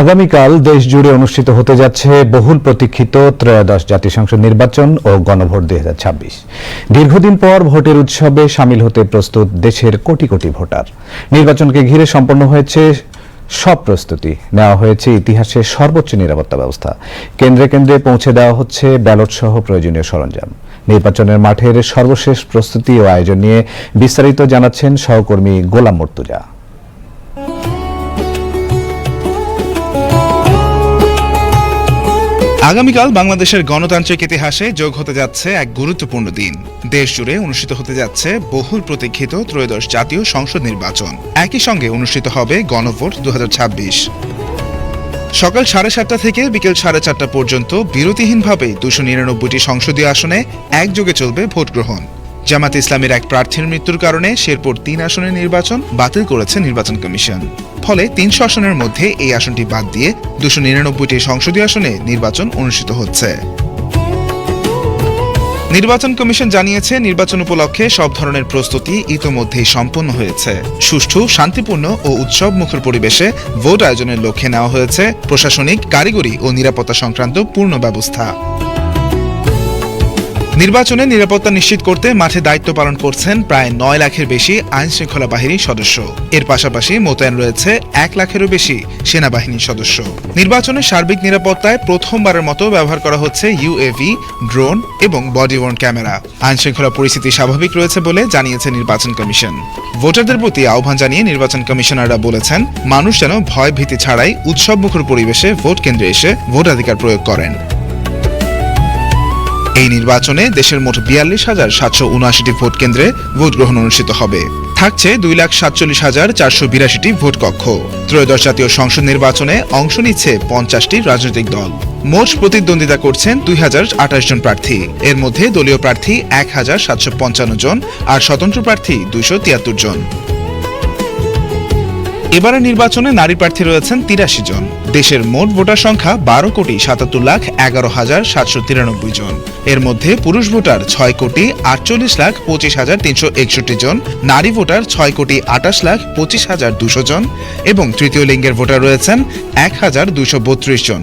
আগামীকাল দেশ জুড়ে অনুষ্ঠিত হতে যাচ্ছে বহুল প্রতীক্ষিত ত্রয়োদশ জাতীয় সংসদ নির্বাচন ও গণভোট দুই হাজার ছাব্বিশ। দীর্ঘদিন পর ভোটের উৎসবে সামিল হতে প্রস্তুত দেশের কোটি কোটি ভোটার। নির্বাচনকে ঘিরে সম্পন্ন হয়েছে সব প্রস্তুতি। নেওয়া হয়েছে ইতিহাসের সর্বোচ্চ নিরাপত্তা ব্যবস্থা। কেন্দ্রে কেন্দ্রে পৌঁছে দেওয়া হচ্ছে ব্যালট সহ প্রয়োজনীয় সরঞ্জাম। নির্বাচনের মাঠের সর্বশেষ প্রস্তুতি ও আয়োজন নিয়ে বিস্তারিত জানাচ্ছেন সহকর্মী গোলাম মর্তুজা। আগামীকাল বাংলাদেশের গণতান্ত্রিক ইতিহাসে যোগ হতে যাচ্ছে এক গুরুত্বপূর্ণ দিন। দেশ জুড়ে অনুষ্ঠিত হতে যাচ্ছে বহুল প্রতীক্ষিত ত্রয়োদশ জাতীয় সংসদ নির্বাচন। একই সঙ্গে অনুষ্ঠিত হবে গণভোট দু হাজার ছাব্বিশ। সকাল সাড়ে সাতটা থেকে বিকেল সাড়ে চারটা পর্যন্ত বিরতিহীনভাবে দুশো নিরানব্বইটি সংসদীয় আসনে একযোগে চলবে ভোট গ্রহণ জামাত ইসলামের এক প্রার্থীর মৃত্যুর কারণে শেরপুর তিন আসনের নির্বাচন বাতিল করেছে নির্বাচন কমিশন। ফলে তিনশো আসনের মধ্যে এই আসনটি বাদ দিয়ে দুশো নিরানব্বইটি সংসদীয় আসনে নির্বাচন অনুষ্ঠিত হচ্ছে। নির্বাচন কমিশন জানিয়েছে, নির্বাচন উপলক্ষে সব ধরনের প্রস্তুতি ইতোমধ্যেই সম্পন্ন হয়েছে। সুষ্ঠু, শান্তিপূর্ণ ও উৎসব মুখর পরিবেশে ভোট আয়োজনের লক্ষ্যে নেওয়া হয়েছে প্রশাসনিক কারিগরি ও নিরাপত্তা সংক্রান্ত পূর্ণ ব্যবস্থা। নির্বাচনে নিরাপত্তা নিশ্চিত করতে মাঠে দায়িত্ব পালন করছেন প্রায় নয় লাখের বেশি আইন শৃঙ্খলা বাহিনীর সদস্য। এর পাশাপাশি মোতায়েন রয়েছে এক লাখেরও বেশি সেনাবাহিনীর সদস্য। নির্বাচনের সার্বিক নিরাপত্তায় প্রথমবারের মতো ব্যবহার করা হচ্ছে ইউএভি ড্রোন এবং বডি ওয়ার্ন ক্যামেরা। আইন শৃঙ্খলা পরিস্থিতি স্বাভাবিক রয়েছে বলে জানিয়েছে নির্বাচন কমিশন। ভোটারদের প্রতি আহ্বান জানিয়ে নির্বাচন কমিশনাররা বলেছেন, মানুষ যেন ভয় ভীতি ছাড়াই উৎসবমুখর পরিবেশে ভোট কেন্দ্রে এসে ভোটাধিকার প্রয়োগ করেন। এই নির্বাচনে দেশের মোট বিয়াল্লিশ হাজার সাতশো উনআশিটি ভোট কেন্দ্রে ভোট গ্রহণ অনুষ্ঠিত হবে। থাকছে দুই লাখ সাতচল্লিশ হাজার চারশো বিরাশিটি ভোট কক্ষ ত্রয়োদশ জাতীয় সংসদ নির্বাচনে অংশ নিচ্ছে পঞ্চাশটি রাজনৈতিক দল। মোট প্রতিদ্বন্দ্বিতা করছেন দুই হাজার আঠাশ জন প্রার্থী। এর মধ্যে দলীয় প্রার্থী এক হাজার সাতশো পঞ্চান্ন জন আর স্বতন্ত্র প্রার্থী দুইশো তিয়াত্তর জন। এবারের নির্বাচনে নারী প্রার্থী রয়েছেন তিরাশি জন। দেশের মোট ভোটার সংখ্যা বারো কোটি সাতাত্তর লাখ এগারো হাজার সাতশো তিরানব্বই জন। এর মধ্যে পুরুষ ভোটার ছয় কোটি আটচল্লিশ লাখ পঁচিশ হাজার তিনশো একষট্টি জন, নারী ভোটার ছয় কোটি আটাশ লাখ পঁচিশ হাজার দুশো জন এবং তৃতীয় লিঙ্গের ভোটার রয়েছেন এক হাজার দুশো বত্রিশ জন।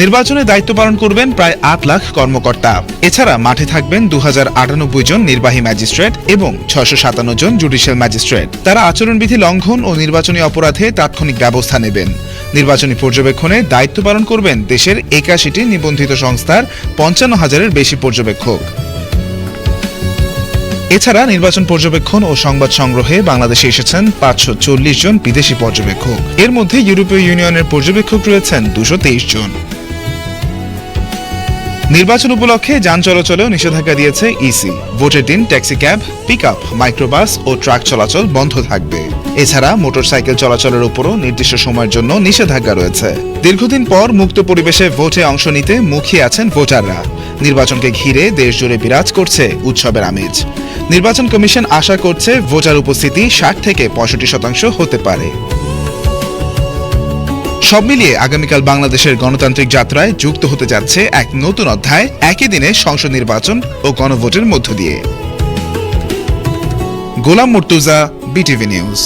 নির্বাচনে দায়িত্ব পালন করবেন প্রায় আট লাখ কর্মকর্তা। এছাড়া মাঠে থাকবেন দু হাজার আটানব্বই জন নির্বাহী ম্যাজিস্ট্রেট এবং ছশো সাতান্ন জন জুডিশিয়াল ম্যাজিস্ট্রেট। তারা আচরণবিধি লঙ্ঘন ও নির্বাচনী অপরাধে তাৎক্ষণিক ব্যবস্থা নেবেন। নির্বাচনী পর্যবেক্ষণে দায়িত্ব পালন করবেন দেশের একাশিটি নিবন্ধিত সংস্থার পঞ্চান্ন হাজারের বেশি পর্যবেক্ষক। এছাড়া নির্বাচন পর্যবেক্ষণ ও সংবাদ সংগ্রহে বাংলাদেশে এসেছেন পাঁচশো চল্লিশ জন বিদেশি পর্যবেক্ষক। এর মধ্যে ইউরোপীয় ইউনিয়নের পর্যবেক্ষক রয়েছেন দুশো তেইশ জন। নির্বাচন উপলক্ষে যান চলাচলেও নিষেধাজ্ঞা দিয়েছে ইসি ভোটের দিন taxi cab pick up microbus ও ট্রাক চলাচল বন্ধ থাকবে। এছাড়া মোটরসাইকেল চলাচলের উপরও নির্দিষ্ট সময়ের জন্য নিষেধাজ্ঞা রয়েছে। দীর্ঘদিন পর মুক্ত পরিবেশে ভোটে অংশ নিতে মুখিয়ে আছেন ভোটাররা। নির্বাচনকে ঘিরে দেশ জুড়ে বিরাজ করছে উৎসবের আমেজ। নির্বাচন কমিশন আশা করছে ভোটার উপস্থিতি ষাট থেকে পঁয়ষট্টি শতাংশ হতে পারে। সব মিলিয়ে আগামীকাল বাংলাদেশের গণতান্ত্রিক যাত্রায় যুক্ত হতে যাচ্ছে এক নতুন অধ্যায়, একই দিনে সংসদ নির্বাচন ও গণভোটের মধ্য দিয়ে। Golam Murtuza, BTV news.